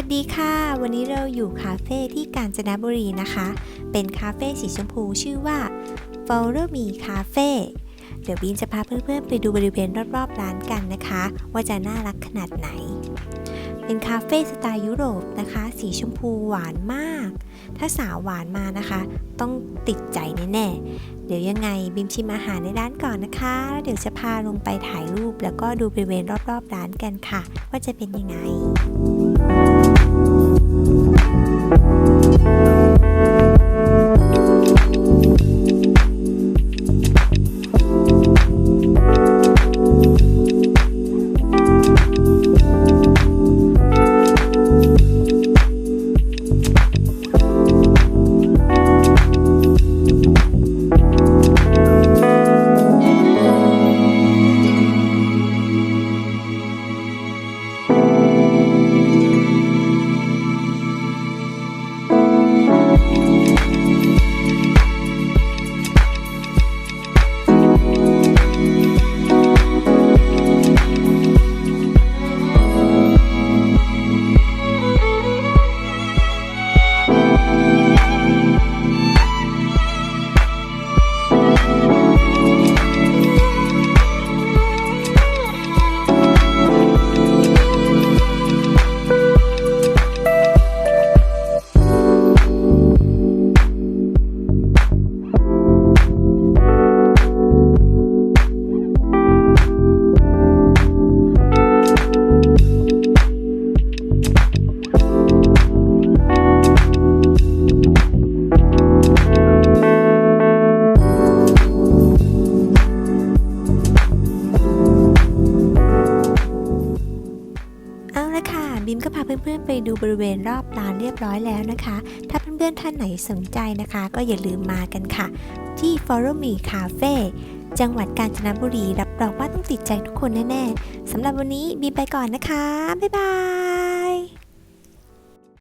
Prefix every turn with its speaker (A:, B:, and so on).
A: วัสดีค่ะ วันนี้เราอยู่คาเฟ่ที่กาญจนบุรีนะคะ เป็นคาเฟ่สีชมพูชื่อว่า Follow Me Cafe เดี๋ยวบีนจะพาเพื่อนๆไปดูบริเวณรอบๆร้านกันนะคะ ว่าจะน่ารักขนาดไหน เป็นคาเฟ่สไตล์ยุโรปนะคะ สีชมพูหวานมาก ถ้าสาวหวานมานะคะ ต้องติดใจแน่ๆเดี๋ยวยังไงบิมชิมอาหารในร้านก่อนนะคะแล้วเดี๋ยวจะพาลงไปถ่ายรูป แล้วก็ดูบริเวณรอบๆร้านกันค่ะ ว่าจะเป็นยังไง ละค่ะบิมก็พาเพื่อนๆไปดูบริเวณรอบร้านเรียบร้อยแล้วนะคะ ถ้าเพื่อนๆท่านไหนสนใจนะคะ ก็อย่าลืมมากันค่ะ ที่ Follow Me Cafe จังหวัดกาญจนบุรีรับรองว่าต้องติดใจทุกคนแน่ๆสำหรับวันนี้บีมไปก่อนนะคะ บ๊ายบาย